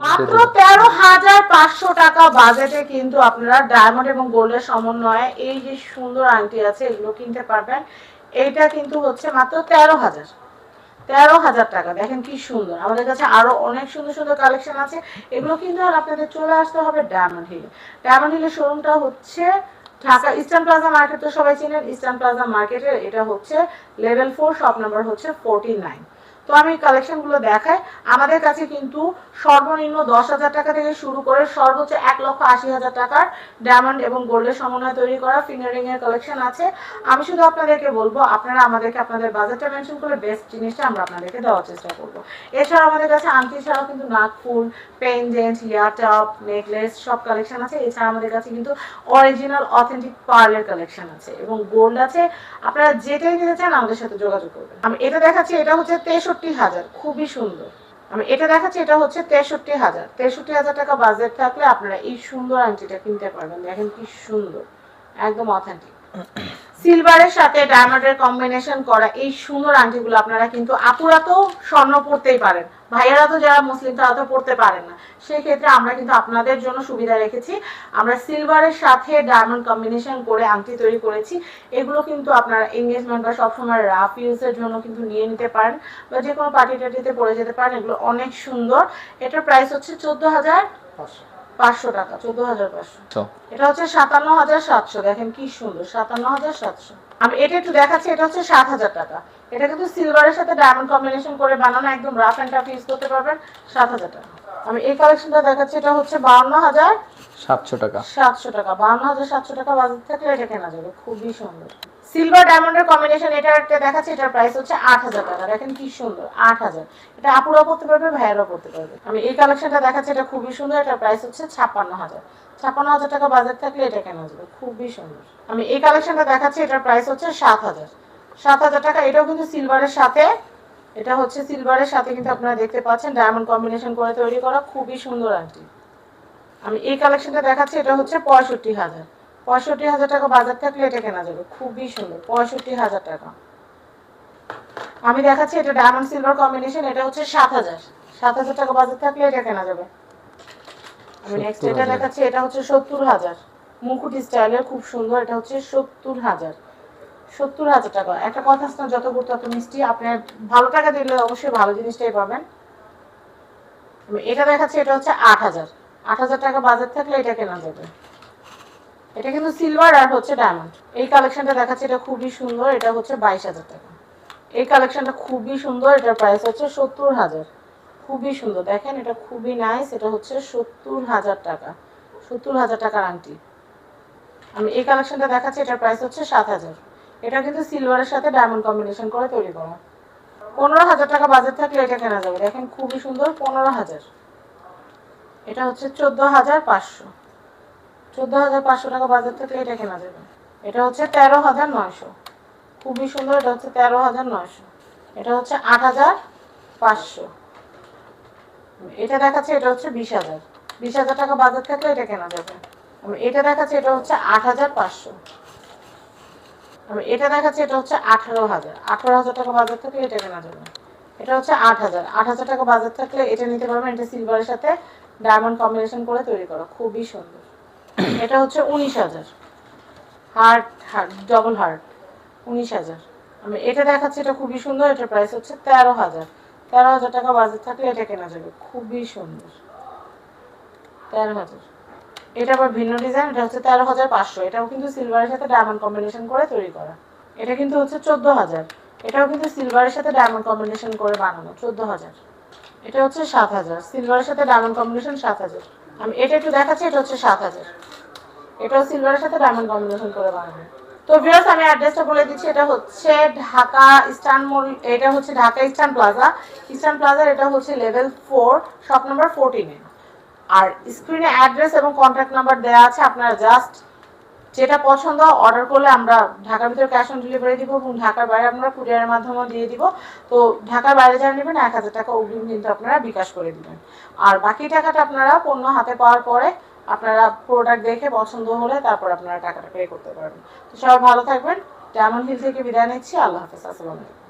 মাত্র তেরো হাজার পাঁচশো টাকা বাজেটে কিন্তু আপনারা ডায়মন্ড এবং গোল্ডের সমন্বয়ে এই যে সুন্দর আংটি আছে এগুলো কিনতে পারবেন। এইটা কিন্তু হচ্ছে মাত্র তেরো হাজার। তেরো হাজার টাকা দেখেন কি সুন্দর। আমাদের কাছে আরও অনেক সুন্দর সুন্দর কালেকশন আছে। এগুলো কিন্তু আর আপনাদের চলে আসতে হবে ডায়মন্ড হিল ডায়মন্ড হিলের শোরুমটা হচ্ছে ঢাকা ইস্টার্ন প্লাজা মার্কেট তো সবাই চিনেন ইস্টার্ন প্লাজা মার্কেটের এটা হচ্ছে লেভেল ফোর শপ নাম্বার হচ্ছে ফোরটি নাইন তো আমি কালেকশনগুলো দেখাই। আমাদের কাছে কিন্তু সর্বনিম্ন দশ হাজার টাকা থেকে শুরু করে সর্বোচ্চ এক লক্ষ আশি হাজার টাকার ডায়মন্ড এবং গোল্ডের সমন্বয়ে তৈরি করা ফিঙ্গারিং এর কালেকশন আছে। আমি শুধু আপনাদেরকে বলব, আপনারা আমাদেরকে আপনাদের বাজেটটা মেনশন করে বেস্ট জিনিসটা আমরা আপনাদেরকে দেওয়ার চেষ্টা করব। এছাড়া আমাদের কাছে আংটি ছাড়াও কিন্তু নাকফুল পেনডেন্ট ইয়ার টপ নেকলেস সব কালেকশন আছে। এছাড়া আমাদের কাছে কিন্তু অরিজিনাল অথেন্টিক পার্লের কালেকশন আছে এবং গোল্ড আছে। আপনারা যেটাই নিতে চান আমাদের সাথে যোগাযোগ করবেন। এটা দেখাচ্ছি, এটা হচ্ছে তেষট্টি হাজার, খুবই সুন্দর। আমি এটা দেখাচ্ছি, এটা হচ্ছে তেষট্টি হাজার। তেষট্টি হাজার টাকা বাজেট থাকলে আপনারা এই সুন্দর আংটিটা কিনতে পারবেন। দেখেন কি সুন্দর, একদম অথেন্টিক সিলভারের সাথে ডায়মন্ডের কম্বিনেশন করা এই সুন্দর আংটিগুলো আপনারা কিন্তু আপুরা তো স্বর্ণ পড়তেই পারেন। ভাইয়ারা তো যারা মুসলিম, তারা তো পড়তে পারেন না। সেই ক্ষেত্রে আমরা কিন্তু আপনাদের জন্য সুবিধা রেখেছি। আমরা সিলভারের সাথে ডায়মন্ড কম্বিনেশন করে আংটি তৈরি করেছি। এগুলো কিন্তু আপনারা এঙ্গেজমেন্ট বা সবসময় রাফ ইউজের জন্য কিন্তু নিয়ে নিতে পারেন বা যে কোনো পার্টি টার্টিতে পরে যেতে পারেন। এগুলো অনেক সুন্দর। এটার প্রাইস হচ্ছে চোদ্দ হাজার পাঁচশো টাকা চোদ্দ হাজার পাঁচশো। এটা হচ্ছে সাতান্ন হাজার সাতশো দেখেন কি সুন্দর সাতান্ন হাজার সাতশো। আমি এটা একটু দেখাচ্ছি এটা হচ্ছে সাত হাজার টাকা। এটা কিন্তু সিলভারের সাথে ডায়মন্ড কম্বিনেশন করে বানানো একদম রাফ অ্যান্ড টাফ ইউজ করতে পারবেন সাত হাজার টাকা। আমি এই কালেকশনটা দেখাচ্ছি এটা হচ্ছে বাউন্ন হাজার সাতশো টাকা। সাতশো টাকা। বাউন্ন হাজার সাতশো টাকা বাজার থাকলে এটা কেনা যাবে খুবই সুন্দর। সিলভার ডায়মন্ডের কম্বিনেশন এটা একটা দেখাচ্ছে এটার প্রাইস হচ্ছে আট হাজার টাকা। দেখেন কি সুন্দর আট হাজার। এটা আপুরাও পড়তে পারবে ভাইয়েরাও পড়তে পারবে। আমি এই কালেকশনটা দেখাচ্ছি এটা খুবই সুন্দর এটার প্রাইস হচ্ছে ছাপ্পান্ন হাজার। ছাপ্পান্ন হাজার টাকা বাজার থাকলে এটা কেনা যাবে খুবই সুন্দর। আমি এই কালেকশনটা দেখাচ্ছি এটার প্রাইস হচ্ছে সাত হাজার। সাত হাজার টাকা এটাও কিন্তু সিলভারের সাথে এটা হচ্ছে সিলভারের সাথে কিন্তু আপনারা দেখতে পাচ্ছেন ডায়মন্ড কম্বিনেশন করে তৈরি করা খুবই সুন্দর আংটি। আমি এই কালেকশনটা দেখাচ্ছি এটা হচ্ছে পঁয়ষট্টি হাজার। পঁয়ষট্টি হাজার টাকা বাজার থাকলে এটা কেনা যাবে খুবই সুন্দর পঁয়ষট্টি হাজার টাকা। আমি দেখাচ্ছি এটা ডায়মন্ড সিলভার কম্বিনেশন এটা হচ্ছে সাত হাজার। সাত হাজার টাকা বাজার থাকলে এটা কেনা যাবে। আমি নেক্সট এটা দেখাচ্ছি এটা হচ্ছে সত্তর হাজার। মুকুট স্টাইলের খুব সুন্দর এটা হচ্ছে সত্তর হাজার। সত্তর হাজার টাকা। একটা কথা আছে যত গুড় তত মিষ্টি। আপনি ভালো টাকা দিলে অবশ্যই ভালো জিনিসটাই পাবেন। এটা দেখাচ্ছে, এটা হচ্ছে আট হাজার। আট হাজার টাকা বাজার থাকলে এটা কেনা যাবে। এটা কিন্তু সিলভার আর হচ্ছে ডায়মন্ড এই কালেকশনটা দেখাচ্ছে, এটা খুবই সুন্দর। এটা হচ্ছে বাইশ হাজার টাকা। এই কালেকশনটা খুবই সুন্দর। এটার প্রাইস হচ্ছে সত্তর হাজার। খুবই সুন্দর। দেখেন, এটা খুবই নাইস এটা হচ্ছে সত্তর হাজার টাকা। সত্তর হাজার টাকার আংটি। আমি এই কালেকশনটা দেখাচ্ছি, এটার প্রাইস হচ্ছে সাত হাজার। এটা কিন্তু সিলভারের সাথে ডায়মন্ড কম্বিনেশন করে তৈরি করা। পনেরো হাজার টাকা বাজেট থাকলে এটা কেনা যাবে। দেখেন খুবই সুন্দর, পনেরো হাজার। এটা হচ্ছে চোদ্দ হাজার পাঁচশো। চোদ্দ হাজার পাঁচশো টাকা বাজার থাকলে এটা কেনা যাবে। এটা হচ্ছে তেরো হাজার নয়শো। খুবই সুন্দর, এটা হচ্ছে তেরো হাজার নয়শো। এটা হচ্ছে আট হাজার পাঁচশো। এটা দেখাচ্ছে, এটা হচ্ছে বিশ হাজার। বিশ হাজার টাকা বাজার থাকলে এটা কেনা যাবে। এটা দেখাচ্ছে, এটা হচ্ছে আট হাজার পাঁচশো। আমি এটা দেখাচ্ছি, এটা হচ্ছে আঠারো হাজার। আঠারো হাজার টাকা বাজার থাকলে এটা কেনা যাবে। এটা হচ্ছে আট হাজার। আট হাজার টাকা বাজার থাকলে এটা নিতে পারবেন এটা সিলভারের সাথে ডায়মন্ড কম্বিনেশন করে তৈরি করা। খুবই সুন্দর। এটা হচ্ছে উনিশ হাজার। হার্ট হার্ট ডবল হার্ট উনিশ হাজার। আমি এটা দেখাচ্ছি, এটা খুবই সুন্দর, এটার প্রাইস হচ্ছে তেরো হাজার। তেরো হাজার টাকা বাজার থাকলে এটা কেনা যাবে। খুবই সুন্দর। তেরো হাজার। এটা আবার ভিন্ন ডিজাইন এটা হচ্ছে তেরো হাজার পাঁচশো। এটাও কিন্তু সিলভারের সাথে ডায়মন্ড কম্বিনেশন করে তৈরি করা। এটা কিন্তু হচ্ছে চোদ্দ হাজার। এটাও কিন্তু সিলভারের সাথে ডায়মন্ড কম্বিনেশন করে বানানো, চোদ্দ হাজার। এটা হচ্ছে সাত হাজার। সিলভারের সাথে ডায়মন্ড কম্বিনেশন সাত হাজার। আমি এটা একটু দেখাচ্ছি, এটা হচ্ছে সাত হাজার। এটাও সিলভারের সাথে ডায়মন্ড কম্বিনেশন করে বানানো। তো ভিউয়ার্স আমি অ্যাড্রেসটা বলে দিচ্ছি, এটা হচ্ছে ঢাকা ইস্টার্ন মল এটা হচ্ছে ঢাকা ইস্টার্ন প্লাজা ইস্টার্ন প্লাজার এটা হচ্ছে লেভেল ফোর শপ নাম্বার ফোরটিনে আর স্ক্রিনে অ্যাড্রেস এবং কন্ট্যাক্ট নাম্বার দেওয়া আছে, আপনারা জাস্ট যেটা পছন্দ অর্ডার করলে আমরা ঢাকার ভিতরে ক্যাশ অন ডেলিভারি দিব এবং ঢাকার বাইরে আমরা কুরিয়ারের মাধ্যমেও দিয়ে দিব। তো ঢাকার বাইরে যারা নেবেন, এক হাজার টাকা অগ্রিম কিন্তু আপনারা বিকাশ করে দিবেন। আর বাকি টাকাটা আপনারা পণ্য হাতে পাওয়ার পরে আপনারা প্রোডাক্ট দেখে পছন্দ হলে তারপর আপনারা টাকাটা পে করতে পারবেন। তো সবাই ভালো থাকবেন। ডায়মন্ড হিল থেকে বিদায় নিচ্ছি। আল্লাহ হাফেজ। আসসালামু আলাইকুম।